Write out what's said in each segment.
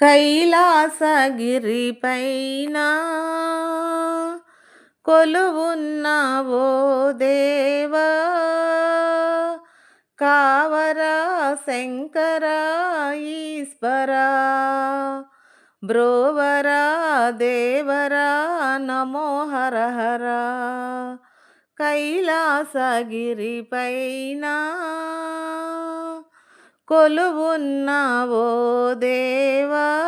కైలాసగిరిపైన కొలువున్నావో దేవా? కావరా శంకరా ఈశ్వరా? బ్రోవరా దేవరా? నమో హర హర కైలాసగిరిపైన కొలువున్నావో దేవా?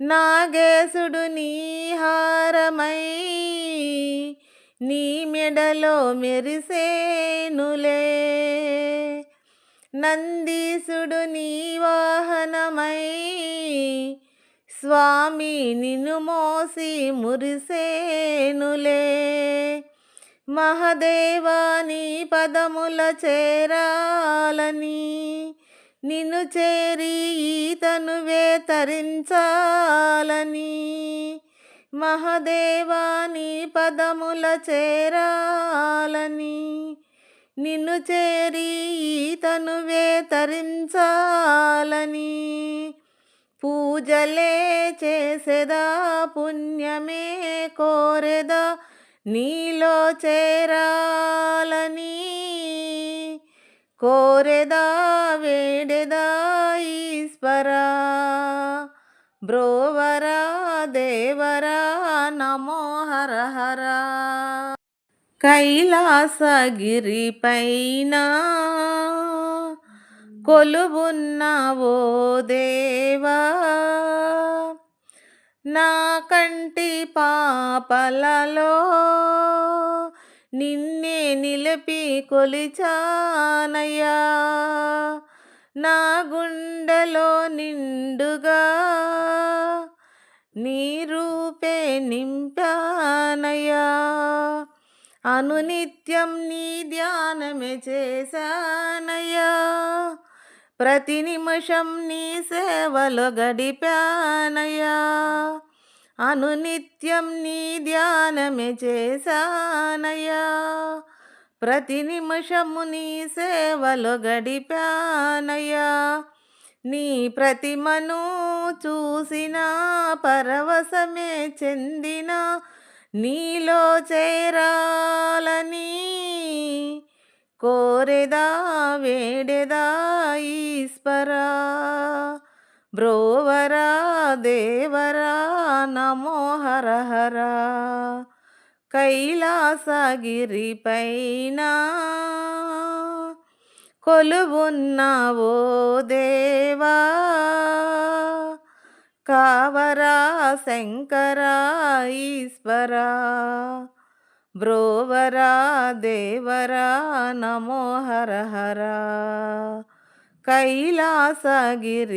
నాగేశుడు నీ హారమై నీ మెడలో మెరిసేనులే. నందీసుడు నీ వాహనమై స్వామి నిన్ను మోసి మురిసేనులే. మహదేవాని పదముల చేరాలని నిన్ను చేరి ఈతనువే తరించాలని మహదేవాని పదముల చేరాలని నిన్ను చేరి ఈతనువే తరించాలని పూజలే చేసేదా పుణ్యమే కోరెదా నీలో చేరాలని కోరెదా వేడెదా ఈశ్వరా. బ్రోవరా దేవరా నమో హర హర కైలాసగిరిపైన కొలువున్నావో దేవా. నా కంటి పాపలలో నిన్నే నిలిపి కొలిచానయ్యా. నా గుండెలో నిండుగా నీ రూపే నింపానయ్యా. అనునిత్యం నీ ధ్యానమే చేశానయ్యా. ప్రతి నిమిషం నీ సేవలో గడిపానయ్యా. అనునిత్యం నీ ధ్యానమే చేశానయ్యా. ప్రతి నిమిషము నీ సేవలో గడిపానయ్యా. నీ ప్రతిమను చూసిన పరవశమే చెందిన నీలో చేరాలని కోరెదా వేడెదా ఈశ్వరా బ్రోవరా దేవరా నమో హర హర కైలాసగిరిపైన కొలువున్నావో దేవా. కావరా శంకరా ఈశ్వరా. బ్రోవరా దేవరా నమో హర కైలాసగిరిపైన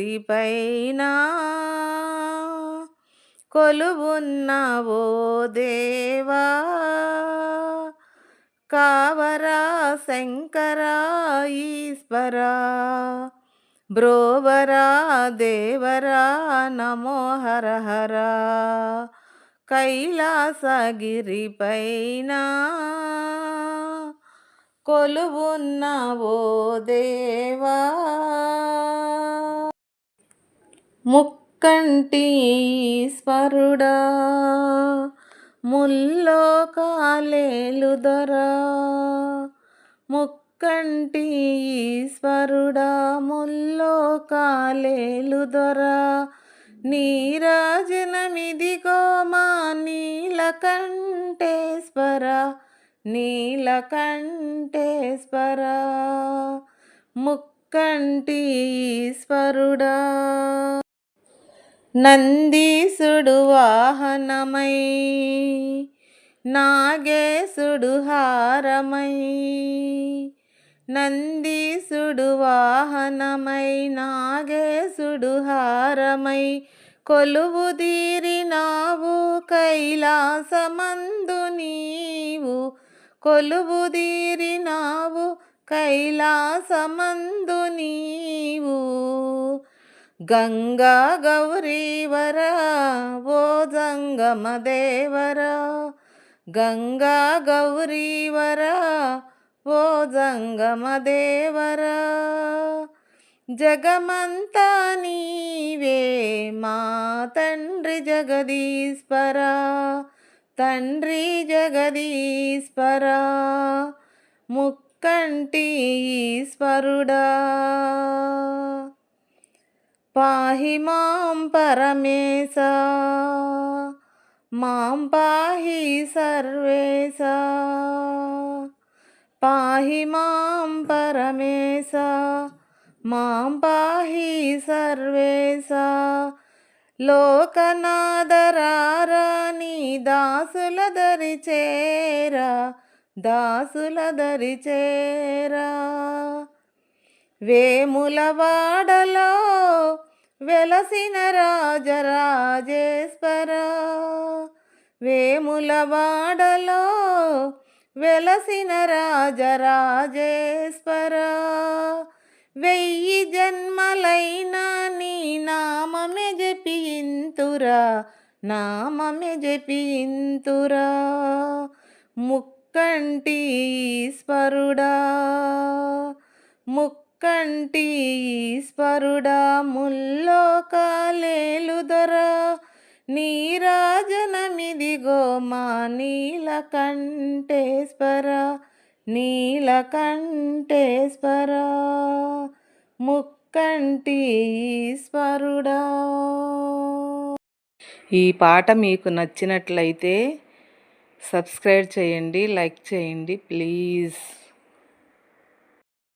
కొలువున్నావో దేవా కావరా శంకరా ఈశ్వరా బ్రోవరా దేవరా నమో హర హర. కైలాసగిరిపైన కొలువున్నావో దేవా. ముక్కంటి ఈశ్వరుడా ముల్లోకాలేలుదరా. ముక్కంటి ఈశ్వరుడా ముల్లోకాలేలుదరా. నీరాజనమిదిగో మా నీలకంఠేశ్వర. నీలకంఠేశ్వర ముక్కంటీశ్వరుడా నందీసుడు వాహనమై నాగేశుడు హారమై. నందీసుడు వాహనమై నాగేశుడు హారమై. కొలువు తీరినావు కైలాసమందు నీవు కొలువు తీరినావు కైలాసమందు నీవు. గంగా గౌరీవరా ఓ జంగమ దేవరా గంగా గౌరీవరా ఓ జంగమ దేవరా జగమంతా నీవే మా తండ్రి జగదీశ్వరా. తండ్రి జగదీశ్వరా ముక్కంటి ఈశ్వరుడా. పాహి మాం పరమేశ మాం పాహి సర్వేశ. పాహి మాం పరమేశ మాం పాహి సర్వేశ. లోకనాదరాని దాసుల దరిచేరా దాసుల దరిచేరా వేములవాడలో వెలసిన రాజరాజేశ్వర వేములవాడలో వెలసిన రాజరాజేశ్వర. వెయ్యి జన్మలైనా నీ నామమే జపింతురా నామమే జపింతురా. ముక్కంటి ఈశ్వరుడా ముక్కంటి ఈశ్వరుడా ముల్లోకాలేలుదొర. నీరాజనమిదిగో మా నీలకంఠేశ్వర. నీలకంఠేశ్వరా ముక్కంటి ఈశ్వరుడా. ఈ పాట మీకు నచ్చినట్లయితే సబ్స్క్రైబ్ చేయండి లైక్ చేయండి ప్లీజ్.